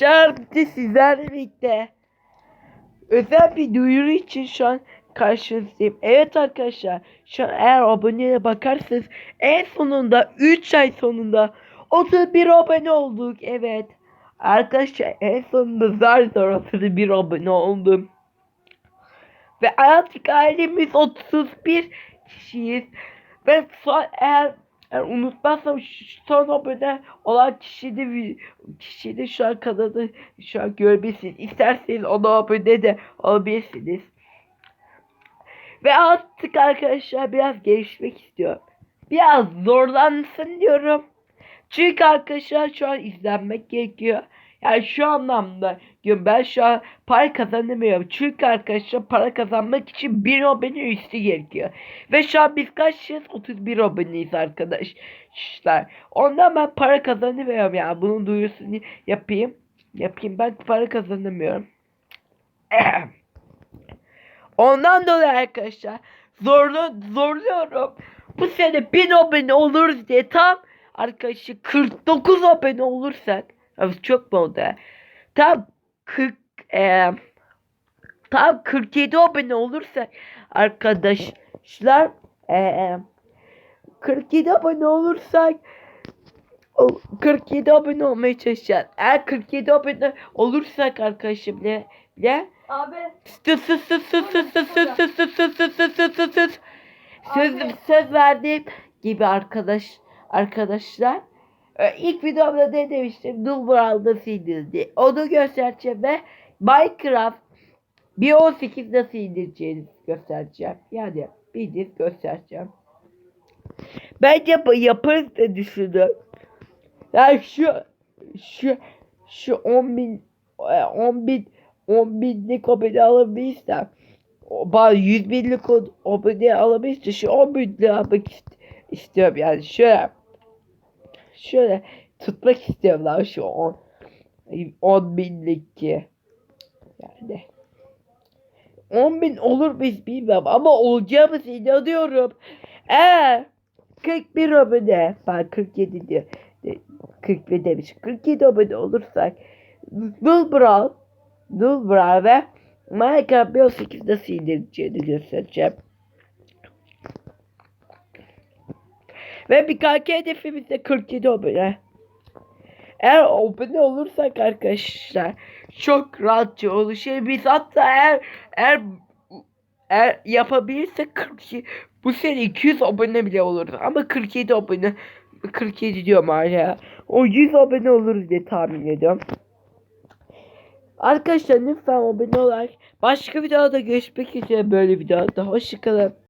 Çarptı sizlerle birlikte. Özel bir duyuru için şu an karşınızdayım. Evet arkadaşlar şu an eğer aboneye bakarsanız en sonunda 3 ay sonunda 31 abone olduk. Evet. Arkadaşlar en sonunda zar zor 31 abone oldum. Ve artık ailemiz 31 kişiyiz. Ve son eğer, eğer unutmazsam şu son abone olan kişi de, kişi de şu an kanalı şu an görmesin. İsterseniz ona abone de olabilirsiniz. Ve artık arkadaşlar biraz gelişmek istiyorum. Biraz zorlansın diyorum. Çünkü arkadaşlar şu an izlenmek gerekiyor. Yani şu anlamda ben şu an para kazanamıyorum. Çünkü arkadaşlar para kazanmak için bir abone üstü gerekiyor. Ve şu an biz kaçız? 31 aboneyiz arkadaşlar. Ondan ben para kazanamıyorum yani. Bunun duyurusunu yapayım. Yapayım ben para kazanamıyorum. Ondan dolayı arkadaşlar zorlu, zorluyorum. Bu sene 1000 abone oluruz diye tam arkadaşlar 49 abone olursak Abi çok mu oldu? Tam 40 eee tam 47 abone olursak arkadaşlar eee 47 abone olursak o 47 abone olmaya çalışacağız. Eğer 47 abone olursak arkadaşım ne ne Abi Sus sus sus sus sus sus sus sus sus sus sus sus sus sus sus. Söz, söz verdiğim gibi arkadaş arkadaşlar. Ee, İlk videomda ne demiştim? Dulbral'da sildirdi. Onu göstereceğim ve Minecraft 1.18 nasıl indireceğini göstereceğim. Yani bildiğiniz göstereceğim. Bence bu yaparız da düşündüm. Yani şu şu şu 10 bin 10 bin 10 binlik abone alabilirsem o- bazı 100 binlik abone alabilirsem şu 10 binlik almak ist- istiyorum yani şöyle şöyle tutmak istiyorum lan şu 10 10 binlik yani 10 bin olur mu hiç bilmem ama olacağımız inanıyorum. Eğer 41 abone ben 47 diyor. 41 demiş. 47 abone olursak Nulbral Nulbral ve Minecraft 1.8 nasıl indireceğini göstereceğim. Ve bir dahaki hedefimiz de 47 abone. Eğer abone olursak arkadaşlar çok rahatça oluşur. Biz hatta eğer eğer, eğer yapabilirsek 42 bu sene 200 abone bile oluruz. Ama 47 abone 47 diyorum hala. O 100 abone oluruz diye tahmin ediyorum. Arkadaşlar lütfen abone olarak başka videoda görüşmek üzere böyle videoda. Hoşçakalın.